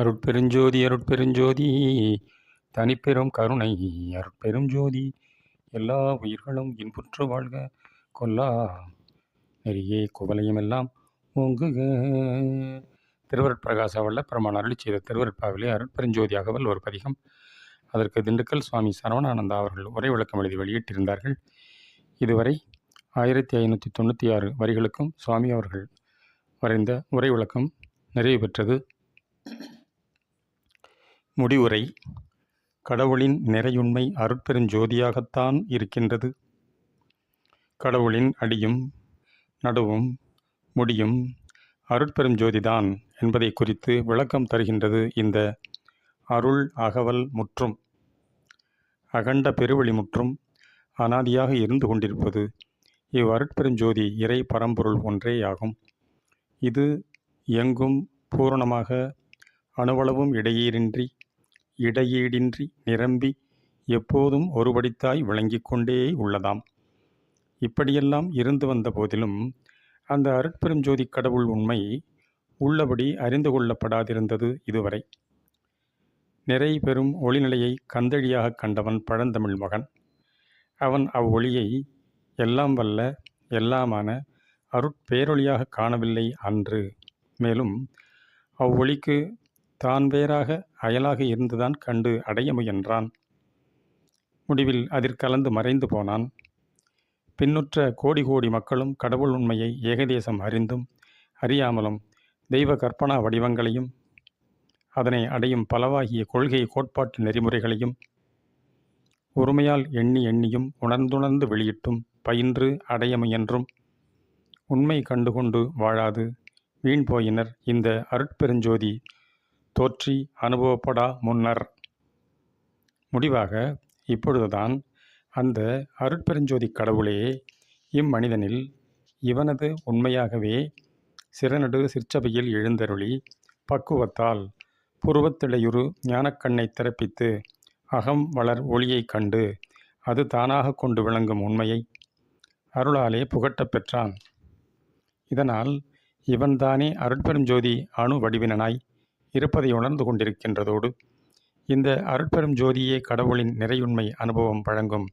அருட்பெருஞ்சோதி அருட்பெருஞ்சோதி தனிப்பெரும் கருணை. அருட்பெருஞ்சோதி எல்லா உயிர்களும் இன்புற்று வாழ்க. கொல்லா நெறியே குவலையுமெல்லாம் ஓங்குக. திருவருட்பிரகாச வல்ல பெருமான் அருளி செய்த திருவருட்பாவிலே அருட்பெருஞ்சோதியாகவல் ஒரு பதிகம். அதற்கு திண்டுக்கல் சுவாமி சரவணானந்தா அவர்கள் உரை விளக்கம் எழுதி வெளியிட்டிருந்தார்கள். இதுவரை ஆயிரத்தி ஐநூற்றி தொண்ணூற்றி ஆறு வரிகளுக்கும் சுவாமி அவர்கள் வரைந்த உரை விளக்கம் நிறைவு பெற்றது. முடிவுரை கடவுளின் நிறையுண்மை அருட்பெருஞ்சோதியாகத்தான் இருக்கின்றது. கடவுளின் அடியும் நடுவும் முடியும் அருட்பெருஞ்சோதிதான் என்பதை குறித்து விளக்கம் தருகின்றது இந்த அருள் அகவல் முற்றும். அகண்ட பெருவழி முற்றும் அனாதியாக இருந்து கொண்டிருப்பது இவ் அருட்பெருஞ்சோதி இறை பரம்பொருள் ஒன்றேயாகும். இது எங்கும் பூரணமாக அணுவளவும் இடையீரின்றி இடையீடின்றி நிரம்பி எப்போதும் ஒருபடித்தாய் விளங்கிக் கொண்டே உள்ளதாம். இப்படியெல்லாம் இருந்து வந்த போதிலும் அந்த அருட்பெரும் ஜோதி கடவுள் உண்மை உள்ளபடி அறிந்து கொள்ளப்படாதிருந்தது இதுவரை. நிறை பெறும் ஒளிநிலையை கந்தழியாக கண்டவன் பழந்தமிழ் மகன். அவன் அவ்வொளியை எல்லாம் வல்ல எல்லாமான அருட்பேரொளியாக காணவில்லை அன்று. மேலும் அவ்வொளிக்கு தான் வேறாக அயலாக இருந்துதான் கண்டு அடைய முயன்றான். முடிவில் அதில் கலந்து மறைந்து போனான். பின்னுற்ற கோடி கோடி மக்களும் கடவுள் உண்மையை ஏகதேசம் அறிந்தும் அறியாமலும் தெய்வ கற்பனா வடிவங்களையும் அதனை அடையும் பலவாகிய கொள்கை கோட்பாட்டு நெறிமுறைகளையும் ஒருமையால் எண்ணி எண்ணியும் உணர்ந்துணர்ந்து வெளியிட்டும் பயின்று அடைய முயன்றும் உண்மை கண்டுகொண்டு வாழாது வீண் போயினர் இந்த அருட்பெருஞ்சோதி தோற்றி அனுபவப்படா முன்னர். முடிவாக இப்பொழுதுதான் அந்த அருட்பெருஞ்சோதி கடவுளே இம்மனிதனில் இவனது உண்மையாகவே சிறநடு சிற்சபையில் எழுந்தருளி பக்குவத்தால் புருவத்திடையுறு ஞானக்கண்ணை திறப்பித்து அகம் வளர் ஒளியைக் கண்டு அது தானாக கொண்டு விளங்கும் உண்மையை அருளாலே புகட்டப் பெற்றான். இதனால் இவன்தானே அருட்பெருஞ்சோதி அணு வடிவினனாய் இருப்பதை உணர்ந்து கொண்டிருக்கின்றதோடு இந்த அருட்பெரும் ஜோதியே கடவுளின் நிறையுண்மை அனுபவம் வழங்கும்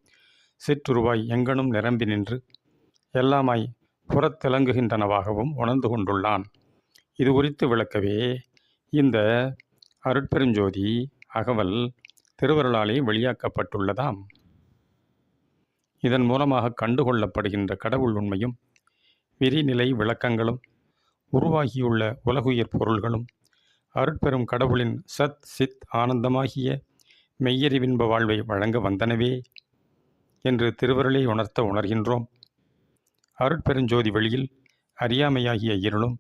சிற்றுருவாய் எங்கனும் நிரம்பி நின்று எல்லாமாய் புறத்திலங்குகின்றனவாகவும் உணர்ந்து கொண்டுள்ளான். இது குறித்து விளக்கவே இந்த அருட்பெருஞ்சோதி அகவல் திருவருளாலே வெளியாக்கப்பட்டுள்ளதாம். இதன் மூலமாக கண்டுகொள்ளப்படுகின்ற கடவுள் உண்மையும் விரிநிலை விளக்கங்களும் உருவாகியுள்ள உலகுயிர் பொருள்களும் அருட்பெரும் கடவுளின் சத் சித் ஆனந்தமாகிய மெய்யறிவின்ப வாழ்வை வழங்க வந்தனவே என்று திருவருளை உணர்த்த உணர்கின்றோம். அருட்பெருஞ்சோதி வெளியில் அறியாமையாகிய இருளும்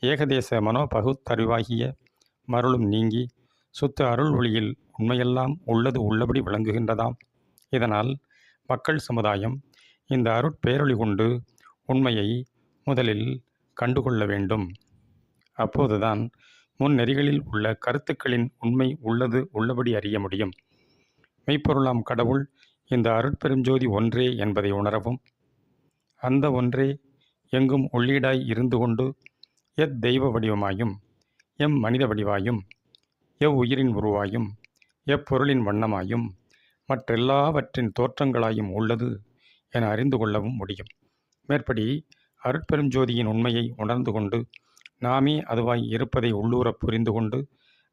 ஏகதேச மனோபகுத்தறிவாகிய மருளும் நீங்கி சுத்த அருள் ஒளியில் உண்மையெல்லாம் உள்ளது உள்ளபடி விளங்குகின்றதாம். இதனால் மக்கள் சமுதாயம் இந்த அருட்பேரொளி கொண்டு உண்மையை முதலில் கண்டுகொள்ள வேண்டும். அப்போதுதான் முன் நெறிகளில் உள்ள கருத்துக்களின் உண்மை உள்ளது உள்ளபடி அறிய முடியும். மெய்ப்பொருளாம் கடவுள் இந்த அருட்பெருஞ்சோதி ஒன்றே என்பதை உணரவும். அந்த ஒன்றே எங்கும் உள்ளீடாய் இருந்து கொண்டு எத் தெய்வ வடிவமாயும் எம் மனித வடிவாயும் எவ் உயிரின் உருவாயும் எப்பொருளின் வண்ணமாயும் மற்றெல்லாவற்றின் தோற்றங்களாயும் உள்ளது என அறிந்து கொள்ளவும் முடியும். மேற்படி அருட்பெருஞ்சோதியின் உண்மையை உணர்ந்து கொண்டு நாமே அதுவாய் இருப்பதை உள்ளூரப் புரிந்து கொண்டு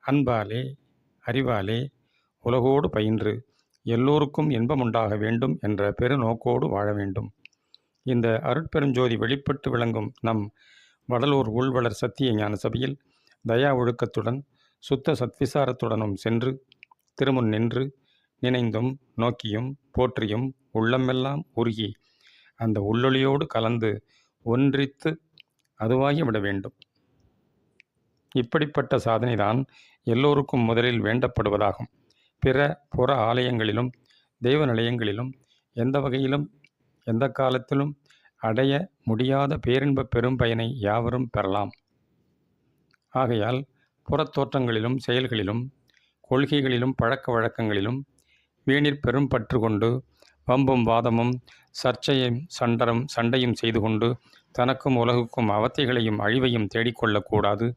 அன்பாலே அறிவாலே உலகோடு பயின்று எல்லோருக்கும் இன்பமுண்டாக வேண்டும் என்ற பெருநோக்கோடு வாழ வேண்டும். இந்த அருட்பெருஞ்சோதி வெளிப்பட்டு விளங்கும் நம் வடலூர் உள்வளர் சத்திய ஞான சபையில் தயா ஒழுக்கத்துடன் சுத்த சத்விசாரத்துடனும் சென்று திருமுன் நின்று நினைந்தும் நோக்கியும் போற்றியும் உள்ளமெல்லாம் உருகி அந்த உள்ளொளியோடு கலந்து ஒன்றித்து அதுவாகி விட வேண்டும். இப்படிப்பட்ட சாதனைதான் எல்லோருக்கும் முதலில் வேண்டப்படுவதாகும். பிற புற ஆலயங்களிலும் தெய்வ நிலையங்களிலும் எந்த வகையிலும் எந்த காலத்திலும் அடைய முடியாத பேரின்ப பெரும் பயனை யாவரும் பெறலாம். ஆகையால் புறத்தோற்றங்களிலும் செயல்களிலும் கொள்கைகளிலும் பழக்க வழக்கங்களிலும் வீணிற் பெரும் பற்று கொண்டு வம்பும் வாதமும் சர்ச்சையும் சண்டரும் சண்டையும் செய்து கொண்டு தனக்கும் உலகுக்கும் அவத்தைகளையும் அழிவையும் தேடிக்கொள்ளக்கூடாது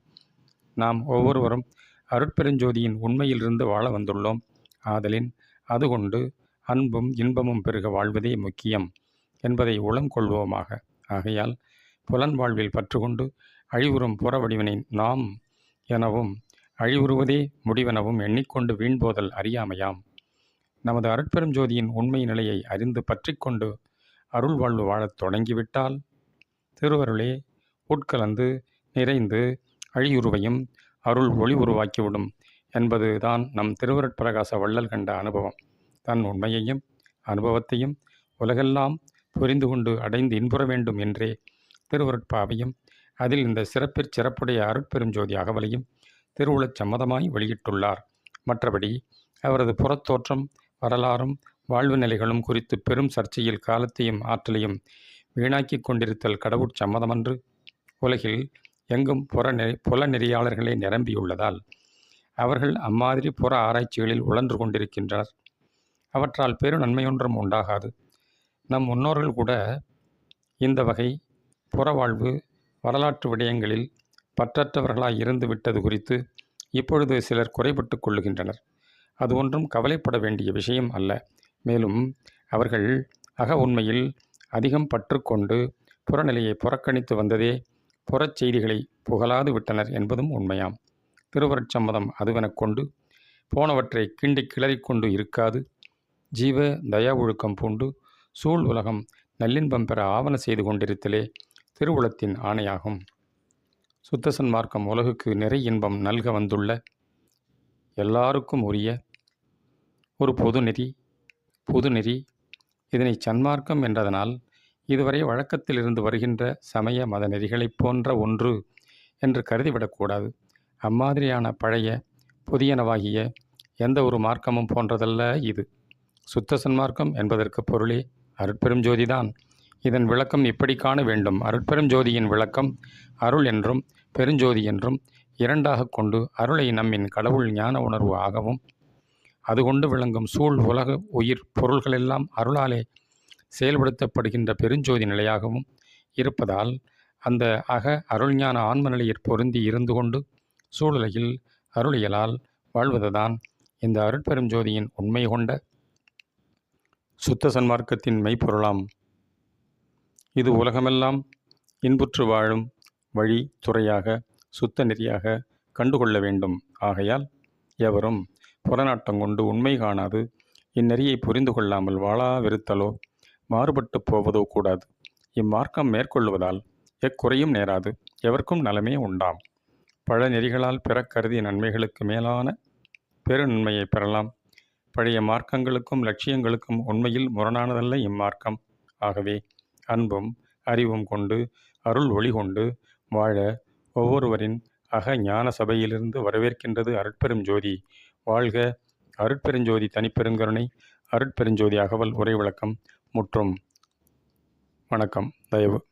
நாம் ஒவ்வொருவரும் அருட்பெருஞ்சோதியின் உண்மையிலிருந்து வாழ வந்துள்ளோம். ஆதலின் அதுகொண்டு அன்பும் இன்பமும் பெருக வாழ்வதே முக்கியம் என்பதை உளங்கொள்வோமாக ஆகையால் புலன் வாழ்வில் பற்றுக்கொண்டு அழிவுறும் புற வடிவினை நாம் எனவும் அழிவுறுவதே முடிவெனவும் எண்ணிக்கொண்டு வீண்போதல் அறியாமையாம். நமது அருட்பெரும் ஜோதியின் உண்மை நிலையை அறிந்து பற்றிக்கொண்டு அருள் வாழ்வு வாழத் தொடங்கிவிட்டால் திருவருளே உட்கலந்து நிறைந்து அழியுருவையும் அருள் ஒளி உருவாக்கிவிடும் என்பது தான் நம் திருவருட்பிரகாச வள்ளல் கண்ட அனுபவம். தன் உண்மையையும் அனுபவத்தையும் உலகெல்லாம் புரிந்து கொண்டு அடைந்து இன்புற வேண்டும் என்றே திருவருட்பாவையும் அதில் இந்த சிறப்பிற் சிறப்புடைய அருட்பெருஞ்சோதி அகவலையும் திருவுளச் சம்மதமாய் வெளியிட்டுள்ளார். மற்றபடி அவரது புறத்தோற்றம் வரலாறும் வாழ்வு நிலைகளும் குறித்து பெரும் சர்ச்சையில் காலத்தையும் ஆற்றலையும் வீணாக்கிக் கொண்டிருத்தல் கடவுட் சம்மதமன்று உலகில் எங்கும் புற நெறி புல நெறியாளர்களை நிரம்பியுள்ளதால் அவர்கள் அம்மாதிரி புற ஆராய்ச்சிகளில் உழன்று கொண்டிருக்கின்றனர். அவற்றால் பெரு நன்மையொன்றும் உண்டாகாது. நம் முன்னோர்கள் கூட இந்த வகை புறவாழ்வு வரலாற்று விடயங்களில் பற்றற்றவர்களாய் இருந்து விட்டது குறித்து இப்பொழுது சிலர் குறைபட்டு கொள்ளுகின்றனர். அது ஒன்றும் கவலைப்பட வேண்டிய விஷயம் அல்ல. மேலும் அவர்கள் அக உண்மையில் அதிகம் பற்றுக்கொண்டு புறநிலையை புறக்கணித்து வந்ததே புறச் செய்திகளை புகழாது விட்டனர் என்பதும் உண்மையாம். திருவருட்சம்மதம் அதுவெனக் கொண்டு போனவற்றை கிண்டி கிளறிக்கொண்டு இருக்காது. ஜீவ தயா ஒழுக்கம் பூண்டு சூழ் உலகம் நல்லின்பம் பெற ஆவண செய்து கொண்டிருத்தலே திருவுளத்தின் ஆணையாகும். சுத்த சன்மார்க்கம் உலகுக்கு நிறை இன்பம் நல்க வந்துள்ள எல்லாருக்கும் உரிய ஒரு பொது நெறி பொது நெறி இதனை சன்மார்க்கம் என்றதனால் இதுவரை வழக்கத்தில் இருந்து வருகின்ற சமய மத நெறிகளைப் போன்ற ஒன்று என்று கருதிவிடக்கூடாது. அம்மாதிரியான பழைய புதியனவாகிய எந்த ஒரு மார்க்கமும் போன்றதல்ல இது. சுத்த சன்மார்க்கம் என்பதற்கு பொருளே அருட்பெரும் ஜோதிதான். இதன் விளக்கம் இப்படி காண வேண்டும். அருட்பெரும் ஜோதியின் விளக்கம் அருள் என்றும் பெருஞ்சோதி என்றும் இரண்டாக கொண்டு அருளை நம்மின் கடவுள் ஞான உணர்வு ஆகவும் அது கொண்டு விளங்கும் சூழ் உலக உயிர் பொருள்களெல்லாம் அருளாலே செயல்படுத்தப்படுகின்ற பெருஞ்சோதி நிலையாகவும் இருப்பதால் அந்த அக அருள்ஞான ஆன்ம நிலையில் பொருந்தி இருந்து கொண்டு சூழலையில் அருளியலால் வாழ்வதுதான் இந்த அருட்பெரும் ஜோதியின் உண்மை கொண்ட சுத்த சன்மார்க்கத்தின் மெய்ப்பொருளாம். இது உலகமெல்லாம் இன்புற்று வாழும் வழி துறையாக சுத்த நெறியாக கண்டுகொள்ள வேண்டும். ஆகையால் எவரும் புறநாட்டம் கொண்டு உண்மை காணாது இந்நெறியை புரிந்து கொள்ளாமல் வாழாவிருத்தலோ மாறுபட்டு போவதோ கூடாது. இம்மார்க்கம் மேற்கொள்வதால் எக்குறையும் நேராது எவர்க்கும் நலமே உண்டாம். பல நெறிகளால் பிற கருதிய நன்மைகளுக்கு மேலான பெரு நன்மையை பெறலாம். பழைய மார்க்கங்களுக்கும் லட்சியங்களுக்கும் உண்மையில் முரணானதல்ல இம்மார்க்கம். ஆகவே அன்பும் அறிவும் கொண்டு அருள் ஒளி கொண்டு வாழ ஒவ்வொருவரின் அக ஞான சபையிலிருந்து வரவேற்கின்றது அருட்பெரும் ஜோதி. வாழ்க அருட்பெருஞ்சோதி தனிப்பெருங்கருணை. அருட்பெருஞ்சோதி அகவல் உரை விளக்கம். முற்றும். வணக்கம். தயவு.